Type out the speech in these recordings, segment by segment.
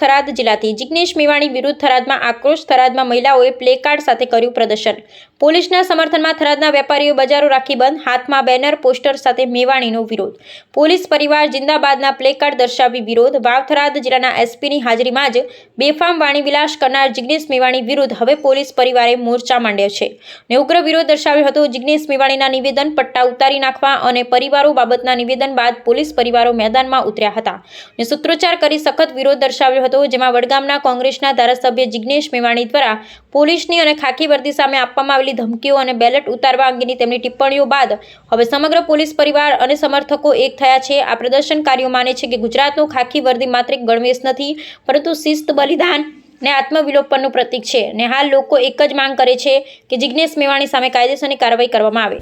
થરાદ જિલ્લાથી. જિગ્નેશ મેવાણી વિરુદ્ધ થરાદમાં આક્રોશ. થરાદમાં મહિલાઓએ પ્લેકાર્ડ સાથે કર્યું પ્રદર્શન. પોલીસના સમર્થનમાં થરાદના વેપારીઓ બજારો રાખી બંધ. હાથમાં બેનર, પોસ્ટર સાથે મેવાણીનો વિરોધ. પોલીસ પરિવાર જિંદાબાદના પ્લેકાર્ડ દર્શાવી વિરોધ. વાવ જિલ્લાના એસપીની હાજરીમાં જ બેફામ વાણીવિલાસ કરનાર જિગ્નેશ મેવાણી વિરુદ્ધ હવે પોલીસ પરિવારે મોરચા માંડ્યો છે. ને ઉગ્ર વિરોધ દર્શાવ્યો હતો. જિગ્નેશ મેવાણીના નિવેદન પટ્ટા ઉતારી નાખવા અને પરિવારો બાબતના નિવેદન બાદ પોલીસ પરિવારો મેદાનમાં ઉતર્યા હતા. ને સૂત્રોચ્ચાર કરી સખત વિરોધ દર્શાવ્યો હતો. જેમાં વડગામના કોંગ્રેસના ધારાસભ્ય જિગ્નેશ મેવાણી દ્વારા પોલીસની અને ખાકી વર્દી સામે આપવામાં આવેલી ધમકીઓ અને બેલેટ ઉતારવા અંગેની તેમની ટિપ્પણીઓ બાદ હવે સમગ્ર પોલીસ પરિવાર અને સમર્થકો એક થયા છે. આ પ્રદર્શનકારીઓ માને છે કે ગુજરાતનું ખાકી વર્દી માત્ર ગણવેશ નથી, પરંતુ શિસ્ત, બલિદાન ને આત્મવિલોપનનું પ્રતીક છે ને હાલ લોકો એક જ માંગ કરે છે કે જિગ્નેશ મેવાણી સામે કાયદેસરની કાર્યવાહી કરવામાં આવે.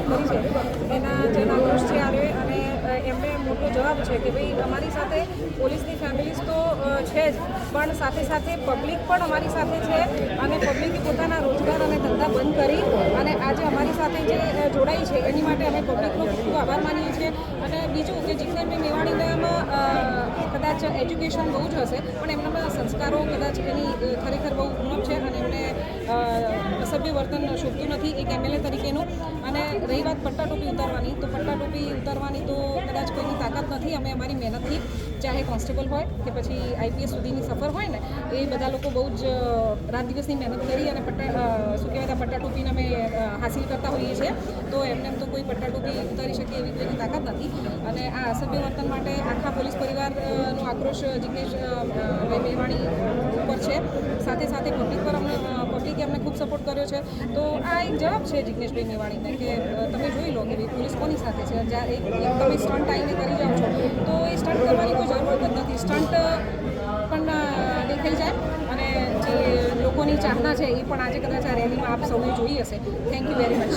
કરી છે એના જે આક્રોશ છે આવે અને એમને મોટો જવાબ છે કે ભાઈ અમારી સાથે પોલીસની ફેમિલીઝ તો છે જ પણ સાથે સાથે પબ્લિક પણ અમારી સાથે છે અને પબ્લિકે પોતાના રોજગાર અને ધંધા બંધ કરી અને આજે અમારી સાથે જે જોડાઈ છે એની માટે અમે પબ્લિકનો ખૂબ આભાર માનીએ છીએ. અને બીજું કે જીતને અ, કદાચ એજ્યુકેશન બહુ જ હશે, પણ એમનામાં સંસ્કારો કદાચ એની ખરેખર બહુ ઉણપ છે અને એમને અસભ્ય વર્તન શોભતું નથી એક એમએલએ તરીકેનું. અને રહી વાત પટ્ટા ટોપી ઉતારવાની, તો પટ્ટા ટોપી ઉતારવાની તો કદાચ કોઈની નથી અમે અમારી મહેનતથી ચાહે કોન્સ્ટેબલ હોય કે પછી આઈપીએસ સુધીની સફર હોય ને, એ બધા લોકો બહુ જ રાત દિવસની મહેનત કરી અને પટ્ટા શું કહેવાય પટ્ટા ટોપીને અમે હાસિલ કરતા હોઈએ છીએ. તો એમને એમ તો કોઈ પટ્ટા ટોપી ઉતારી શકે એવી કોઈની તાકાત નથી. અને આ અસભ્ય વર્તન માટે આખા પોલીસ પરિવારનો આક્રોશ ભાઈ મેવાણી ઉપર છે. સાથે સાથે પબ્લિક પર અમને પબ્લિકે અમને ખૂબ સપોર્ટ કર્યો છે. તો આ એક જવાબ છે જિગ્નેશભાઈ મેવાણીને કે તમે જોઈ લો કે પોલીસ કોની સાથે છે? જ્યારે તમે સ્ટન્ટ આવીને કરી જાઓ છો. તો એ સ્ટન્ટ કરવાની કોઈ જરૂરત જ નથી. સ્ટન્ટ પણ દેખાઈ જાય. અને જે લોકોની ચાહના છે એ પણ આજે કદાચ આ રેલીમાં આપ સૌને જોઈ હશે. Thank you very much